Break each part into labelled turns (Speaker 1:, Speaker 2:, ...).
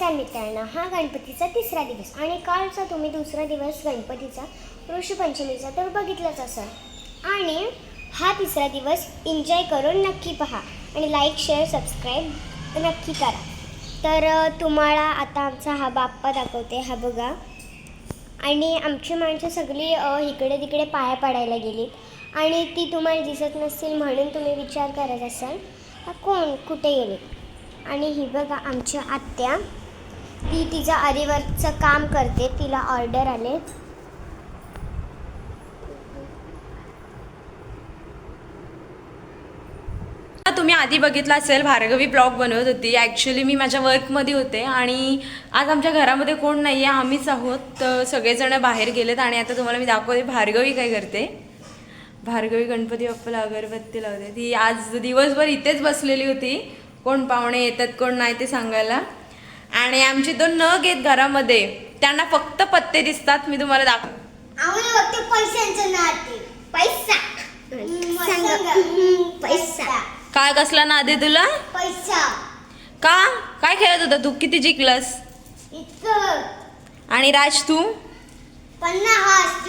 Speaker 1: नमस्कार मित्रांनो हा गणपतीचा तिसरा दिवस आणि कालचा तुम्ही दुसरा दिवस गणपतीचा ऋषीपंचमीचा तर बघितलाच असाल. आणि हा तिसरा दिवस एन्जॉय करून नक्की पहा आणि लाईक शेअर सबस्क्राईब नक्की करा. तर तुम्हाला आता आमचा हा बाप्पा दाखवते हा बघा. आणि आमची माणसं सगळी इकडे तिकडे पाया पडायला गेलीत. आणि ती तुम्हाला दिसत नसतील म्हणून तुम्ही विचार करत असाल कोण? कुठे गेले? आणि ही बघा आमच्या आत्या. ती तिचं आरीवर्कचं काम करते तिला ऑर्डर आले.
Speaker 2: तुम्ही आधी बघितला असेल भार्गवी ब्लॉग बनवत होती. ॲक्च्युली मी माझ्या वर्कमध्ये होते आणि आज आमच्या घरामध्ये कोण नाही आहे आम्हीच आहोत. तर सगळेजण बाहेर गेलेत आणि आता तुम्हाला मी दाखवते भार्गवी काय करते. भार्गवी गणपती बाप्पाला अगरबत्ती लावते. ती आज दिवसभर इथेच बसलेली होती. कोण पाहुणे येतात कोण नाही ते सांगायला. आणि आमचे दोन नग आहेत घरामध्ये. त्यांना फक्त पत्ते दिसतात मी तुम्हाला दाखव
Speaker 1: आम्हाला फक्त पैशांचं नाते पैसा. पैसा.
Speaker 2: काय कसला नादे तुला?
Speaker 1: पैसा.
Speaker 2: का? काय खेळत होता तू? किती जिंकलंस?
Speaker 1: इतकं.
Speaker 2: आणि राज तू?
Speaker 1: पन्नास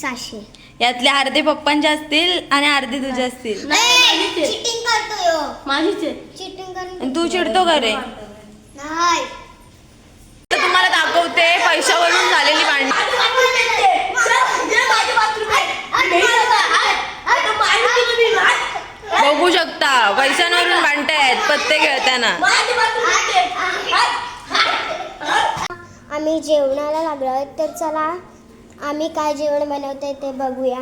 Speaker 1: सहाशे.
Speaker 2: यातले अर्धे पप्पांचे असतील आणि अर्धे तुझे असतील.
Speaker 3: माझीच आहे
Speaker 1: चिटिंग कर
Speaker 2: आणि तू चिडतो का रे
Speaker 1: नाही
Speaker 2: तर तुम्हाला दाखवते पैशावरून झालेली भांडण बघू शकता पैशांवरून भांडतायत पत्ते खेळताना
Speaker 1: आम्ही जेवणाला लागलो तर चला आम्ही काय जेवण बनवतोय ते बघूया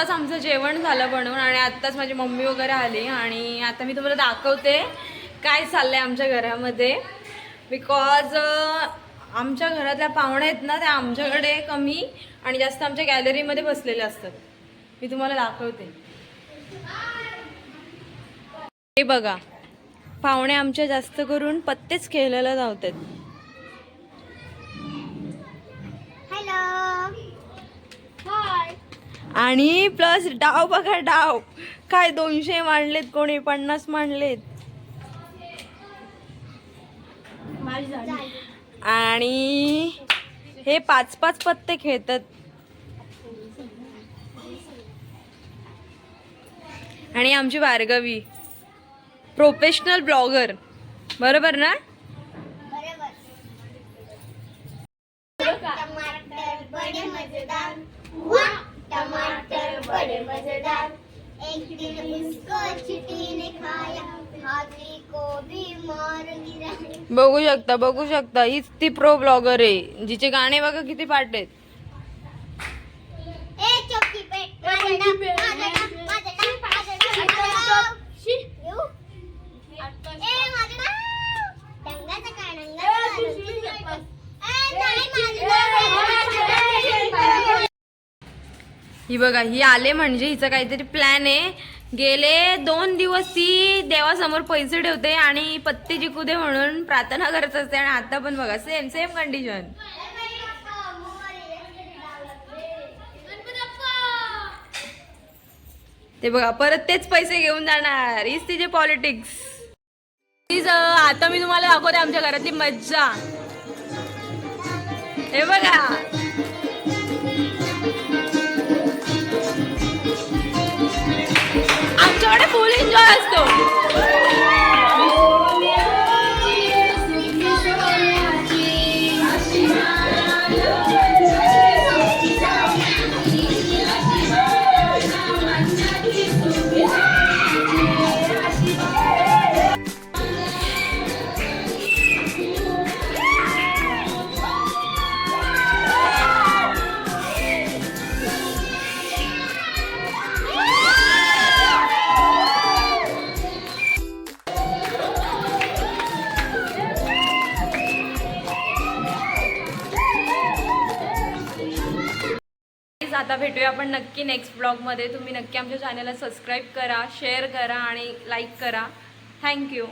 Speaker 2: आत्ताच आमचं जेवण झालं बनवून आणि आत्ताच माझी मम्मी वगैरे आली आणि आता मी तुम्हाला दाखवते काय चाललं आहे आमच्या घरामध्ये. बिकॉज आमच्या घरातल्या पाहुण्या आहेत ना त्या आमच्याकडे कमी आणि जास्त आमच्या गॅलरीमध्ये बसलेले असतात. मी तुम्हाला दाखवते. हे बघा पाहुणे आमच्या जास्त करून पत्तेच खेळायला
Speaker 1: जावतात
Speaker 2: आणि प्लस डाव बघा डाव. काय दोनशे मांडलेत कोणी पन्नास मांडलेत. आणि हे पाच पाच पत्ते खेळतात. आणि आमची भार्गवी प्रोफेशनल ब्लॉगर बरोबर ना?
Speaker 1: बड़े मजेदार टमाटर बड़े मजेदार. एक दिन उसको चींटी ने खाया हाथी को भी मार गिराया.
Speaker 2: बघू शकता बघू शकता. हीच ती प्रो ब्लॉगर आहे जिचे गाणे बघा किती पाठ आहेत
Speaker 1: ए चौकी पे माझा डाव, माझा डाव, माझा डाव, माझा डाव, माझा डाव. येऊ? ए, माझा डाव. डंगाचा काय, डंगाचा काय? ए, नाही, माझा डाव.
Speaker 2: ही बघा ही आले म्हणजे हिचं काहीतरी प्लॅन आहे. गेले दोन दिवस ती देवासमोर पैसे ठेवते आणि पत्ते जिंकू दे म्हणून प्रार्थना करत असते. आणि आता पण बघा सेम सेम कंडिशन ते बघा परत तेच पैसे घेऊन जाणार. हीच तिचे पॉलिटिक्स आता मी तुम्हाला दाखवते आमच्या घरातली मज्जा. हे बघा. एवढे फुल एन्जॉय असतो. आता भेटूया आपण नक्की नेक्स्ट ब्लॉगमध्ये तुम्ही नक्की आमच्या चॅनलला सबस्क्राईब करा शेअर करा आणि लाईक करा. थँक्यू